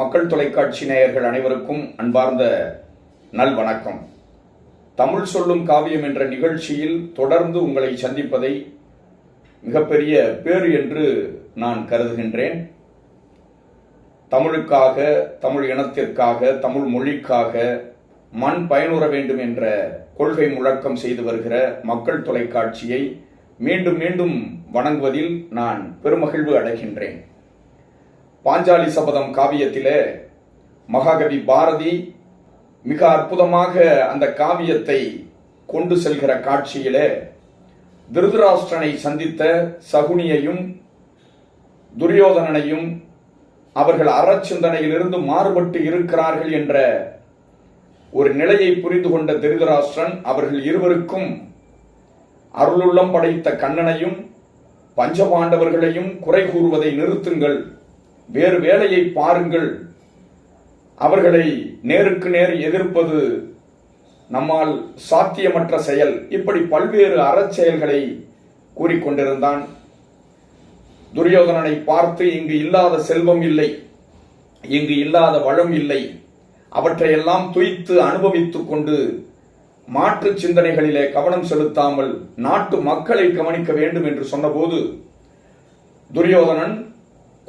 மக்கள் தொலைக்காட்சி நேயர்கள் அனைவருக்கும் அன்பார்ந்த நல் வணக்கம் தமிழ் சொல்லும் காவியம் என்ற நிகழ்ச்சியில் தொடர்ந்து உங்களை சந்திப்பதை மிகப்பெரிய பேர் என்று நான் கருதுகின்றேன். தமிழுக்காக தமிழ் இனத்திற்காக தமிழ் மொழிக்காக மண் பயனுற வேண்டும் என்ற கொள்கை முழக்கம் செய்து வருகிற மக்கள் தொலைக்காட்சியை மீண்டும் மீண்டும் வணங்குவதில் நான் பெருமகிழ்வு அடைகின்றேன். பாஞ்சாலி சபதம் காவியத்திலே மகாகவி பாரதி மிக அற்புதமாக அந்த காவியத்தை கொண்டு செல்கிற காட்சியிலே திருதராஷ்டிரனை சந்தித்த சகுனியையும் துரியோதனனையும் அவர்கள் அறச்சிந்தனையிலிருந்து மாறுபட்டு இருக்கிறார்கள் என்ற ஒரு நிலையை புரிந்து கொண்ட திருதராஷ்டிரன் அவர்கள் இருவருக்கும் அருளுள்ளம் படைத்த கண்ணனையும் பஞ்சபாண்டவர்களையும் குறை கூறுவதை நிறுத்துங்கள். வேறு வேலையை பாருங்கள். அவர்களை நேருக்கு நேர் எதிர்ப்பது நம்மால் சாத்தியமற்ற செயல். இப்படி பல்வேறு அறச்செயல்களை கூறிக்கொண்டிருந்தான் துரியோதனனை பார்த்து இங்கு இல்லாத செல்வம் இல்லை. இங்கு இல்லாத வளம் இல்லை. அவற்றையெல்லாம் துய்த்து அனுபவித்துக் கொண்டு மாற்று சிந்தனைகளிலே கவனம் செலுத்தாமல் நாட்டு மக்களை கவனிக்க வேண்டும் என்று சொன்னபோது துரியோதனன்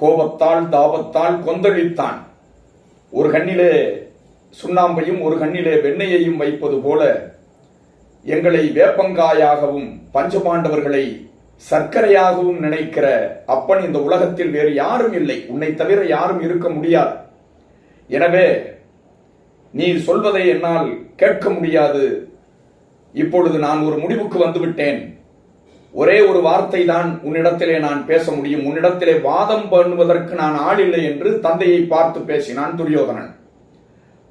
கோபத்தால் தாபத்தால் கொந்தளித்தான். ஒரு கண்ணிலே சுண்ணாம்பையும் ஒரு கண்ணிலே வெண்ணையையும் வைப்பது போல எங்களை வேப்பங்காயாகவும் பஞ்சபாண்டவர்களை சர்க்கரையாகவும் நினைக்கிற அப்பன் இந்த உலகத்தில் வேறு யாரும் இல்லை. உன்னை தவிர யாரும் இருக்க முடியாது. எனவே நீ சொல்வதை என்னால் கேட்க முடியாது. இப்பொழுது நான் ஒரு முடிவுக்கு வந்துவிட்டேன். ஒரே ஒரு வார்த்தை தான் உன்னிடத்திலே நான் பேச முடியும். உன்னிடத்திலே வாதம் பண்ணுவதற்கு நான் ஆள் இல்லை என்று தந்தையை பார்த்து பேசினான் துரியோதனன்.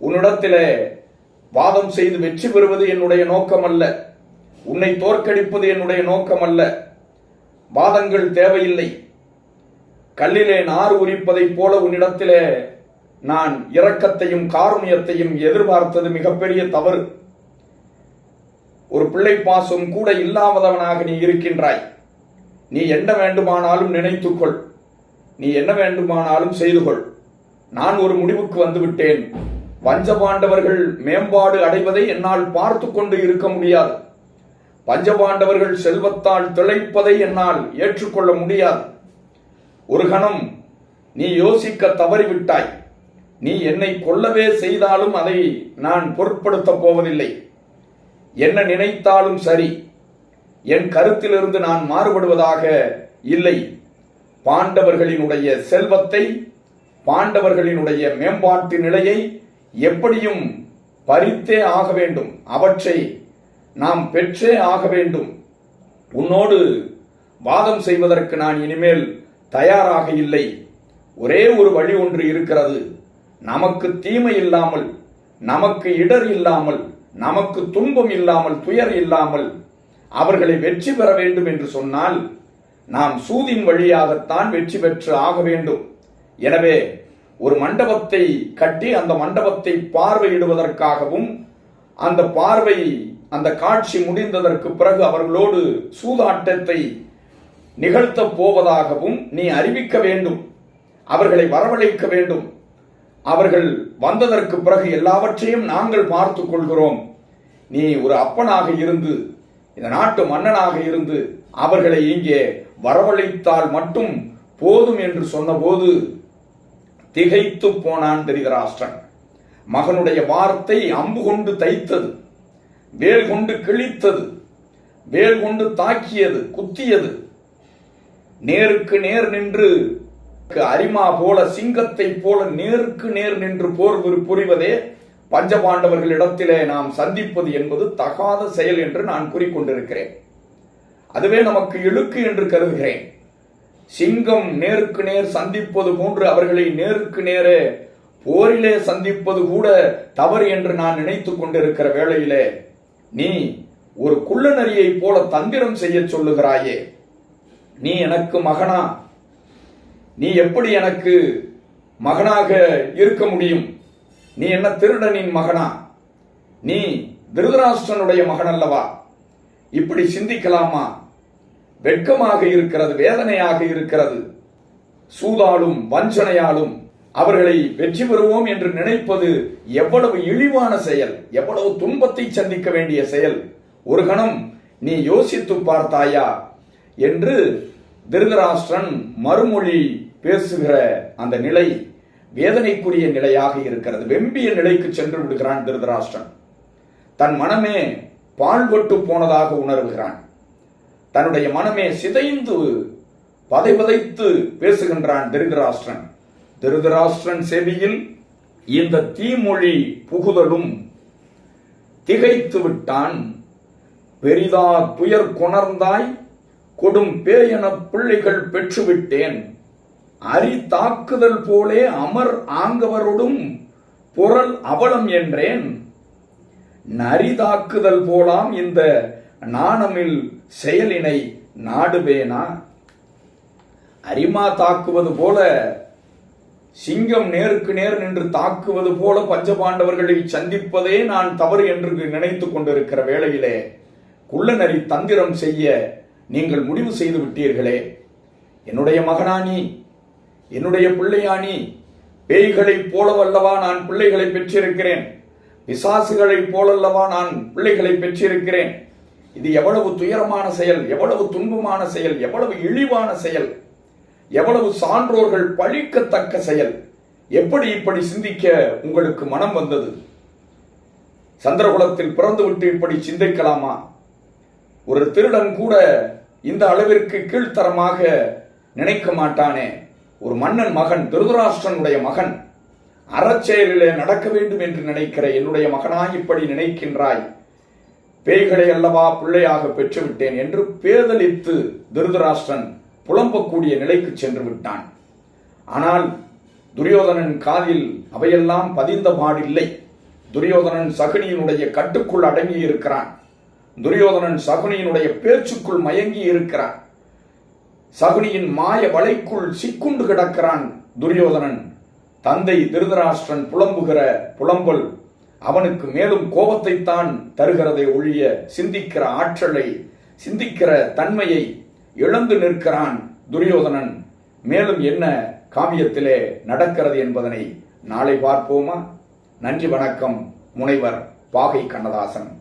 உன்னிடத்திலே வாதம் செய்து வெற்றி பெறுவது என்னுடைய நோக்கம் அல்ல உன்னை தோற்கடிப்பது என்னுடைய நோக்கம் அல்ல வாதங்கள் தேவையில்லை. கல்லிலே நார் உரிப்பதைப் போல உன்னிடத்திலே நான் இரக்கத்தையும் காருண்யத்தையும் எதிர்பார்த்தது மிகப்பெரிய தவறு. ஒரு பிள்ளை பாசம் கூட இல்லாதவனாக நீ இருக்கின்றாய். நீ என்ன வேண்டுமானாலும் நினைத்துக்கொள். நீ என்ன வேண்டுமானாலும் செய்து கொள் நான் ஒரு முடிவுக்கு வந்துவிட்டேன். பஞ்சபாண்டவர்கள் மேம்பாடு அடைவதை என்னால் பார்த்து கொண்டு இருக்க முடியாது. பஞ்சபாண்டவர்கள் செல்வத்தால் திளைப்பதை என்னால் ஏற்றுக்கொள்ள முடியாது. ஒரு கணம் நீ யோசிக்க தவறிவிட்டாய். நீ என்னை கொல்லவே செய்தாலும் அதை நான் பொருட்படுத்தப் போவதில்லை. என்ன நினைத்தாலும் சரி என் கருத்திலிருந்து நான் மாறுபடுவதாக இல்லை. பாண்டவர்களினுடைய செல்வத்தை பாண்டவர்களினுடைய மேம்பாட்டு நிலையை எப்படியும் பறித்தே ஆக வேண்டும். அவற்றை நாம் பெற்றே ஆக வேண்டும். உன்னோடு வாதம் செய்வதற்கு நான் இனிமேல் தயாராக இல்லை. ஒரே ஒரு வழி ஒன்று இருக்கிறது. நமக்கு தீமை இல்லாமல் நமக்கு இடர் இல்லாமல் நமக்கு துன்பம் இல்லாமல் துயர் இல்லாமல் அவர்களை வெற்றி பெற வேண்டும் என்று சொன்னால் நாம் சூதின் வழியாகத்தான் வெற்றி பெற்று ஆக வேண்டும். எனவே ஒரு மண்டபத்தை கட்டி அந்த மண்டபத்தை பார்வையிடுவதற்காகவும் அந்த பார்வை அந்த காட்சி முடிந்ததற்கு பிறகு அவர்களோடு சூதாட்டத்தை நிகழ்த்த போவதாகவும் நீ அறிவிக்க வேண்டும். அவர்களை வரவழைக்க வேண்டும். அவர்கள் வந்ததற்கு பிறகு எல்லாவற்றையும் நாங்கள் பார்த்து கொள்கிறோம். நீ ஒரு அப்பனாக இருந்து இந்த நாட்டு மன்னனாக இருந்து அவர்களை இங்கே வரவழைத்தால் மட்டும் போதும் என்று சொன்னபோது திகைத்து போனான் தெரிகிறாஷ்டன் மகனுடைய வார்த்தை அம்பு கொண்டு தைத்தது வேல் கொண்டு கிழித்தது வேல் கொண்டு தாக்கியது குத்தியது. நேருக்கு நேர் நின்று அரிமா போல சிங்கத்தை போல நேருக்கு நேர் நின்று போர் புரிவதே பஞ்சபாண்டவர்களிடத்திலே நாம் சந்திப்பது என்பது தகாத செயல் என்று நான் கூறிக்கொண்டிருக்கிறேன். அதுவே நமக்கு இழுக்கு என்று கருதுகிறேன். சிங்கம் நேருக்கு நேர் சந்திப்பது போன்று அவர்களை நேருக்கு நேரே போரிலே சந்திப்பது கூட தவறு என்று நான் நினைத்துக் கொண்டிருக்கிற வேளையிலே நீ ஒரு குள்ளநரியை போல தந்திரம் செய்ய சொல்லுகிறாயே. நீ எனக்கு மகனா நீ எப்படி எனக்கு மகனாக இருக்க முடியும்? நீ என்ன திருடனின் மகனா? நீ திருதராஷ்டிரனுடைய மகன் அல்லவா இப்படி சிந்திக்கலாமா? வெட்கமாக இருக்கிறது வேதனையாக இருக்கிறது. சூதாலும் வஞ்சனையாலும் அவர்களை வெற்றி பெறுவோம் என்று நினைப்பது எவ்வளவு இழிவான செயல் எவ்வளவு துன்பத்தை சந்திக்க வேண்டிய செயல். ஒரு கணம் நீ யோசித்து பார்த்தாயா? என்று திருதராஷ்டிரன் மறுமொழி பேசுகிற அந்த நிலை வேதனைக்குரிய நிலையாக இருக்கிறது. வெம்பிய நிலைக்கு சென்று விடுகிறான் திருதராஷ்டிரன். தன் மனமே பால்பட்டு போனதாக உணர்கிறான். தன்னுடைய மனமே சிதைந்து பதை பதைத்து பேசுகின்றான் திருதராஷ்டிரன். திருதராஷ்டிரன் செவியில் இந்த தீமொழி புகுதலும் திகைத்து விட்டான். பெரிதா துயர் கொணர்ந்தாய் கொடும் பேயன பிள்ளைகள் பெற்றுவிட்டேன். அரி தாக்குதல் போலே அமர் ஆங்கவரோடும் பொருள் அவலம் என்றேன். நரி தாக்குதல் போலாம் இந்த நாணமில் செயலினை நாடுவேனா? அரிமா தாக்குவது போல சிங்கம் நேருக்கு நேர் நின்று தாக்குவது போல பஞ்சபாண்டவர்களை சந்திப்பதே நான் தவறு என்று நினைத்துக் கொண்டிருக்கிற வேளையிலே குள்ளநரி தந்திரம் செய்ய நீங்கள் முடிவு செய்து விட்டீர்களே. என்னுடைய மகனானி என்னுடைய பிள்ளையானி பேய்களைப் போலவல்லவா நான் பிள்ளைகளை பெற்றிருக்கிறேன். பிசாசுகளைப் போலல்லவா நான் பிள்ளைகளை பெற்றிருக்கிறேன். இது எவ்வளவு துயரமான செயல் எவ்வளவு துன்பமான செயல் எவ்வளவு இழிவான செயல் எவ்வளவு சான்றோர்கள் பழிக்கத்தக்க செயல். எப்படி இப்படி சிந்திக்க உங்களுக்கு மனம் வந்தது? சந்திரகுலத்தில் பிறந்துவிட்டு இப்படி சிந்திக்கலாமா? ஒரு திருடன் கூட இந்த அளவிற்கு கீழ்த்தரமாக நினைக்க மாட்டானே. ஒரு மன்னன் மகன் திருதராஷ்டிரனுடைய மகன் அறச்செயலிலே நடக்க வேண்டும் என்று நினைக்கிற என்னுடைய மகனாய் இப்படி நினைக்கின்றாய். பேய்களை அல்லவா பிள்ளையாக பெற்றுவிட்டேன் என்று பேதலித்து திருதராஷ்டிரன் புலம்பக்கூடிய நிலைக்கு சென்று விட்டான். ஆனால் துரியோதனன் காதில் அவையெல்லாம் பதிந்த பாடில்லை. துரியோதனன் சகுனியினுடைய கட்டுக்குள் அடங்கி இருக்கிறான் துரியோதனன் சகுனியினுடைய பேச்சுக்குள் மயங்கி இருக்கிறான் சகுனியின் மாய வலைக்குள் சிக்குண்டு கிடக்கிறான் துரியோதனன். தந்தை திருதராஷ்டிரன் புலம்புகிற புலம்பல் அவனுக்கு மேலும் கோபத்தைத்தான் தருகிறதை ஒழிய சிந்திக்கிற ஆற்றலை சிந்திக்கிற தன்மையை இழந்து நிற்கிறான் துரியோதனன். மேலும் என்ன காவியத்திலே நடக்கிறது என்பதனை நாளை பார்ப்போமா? நன்றி வணக்கம் முனைவர் பாகை கண்ணதாசன்.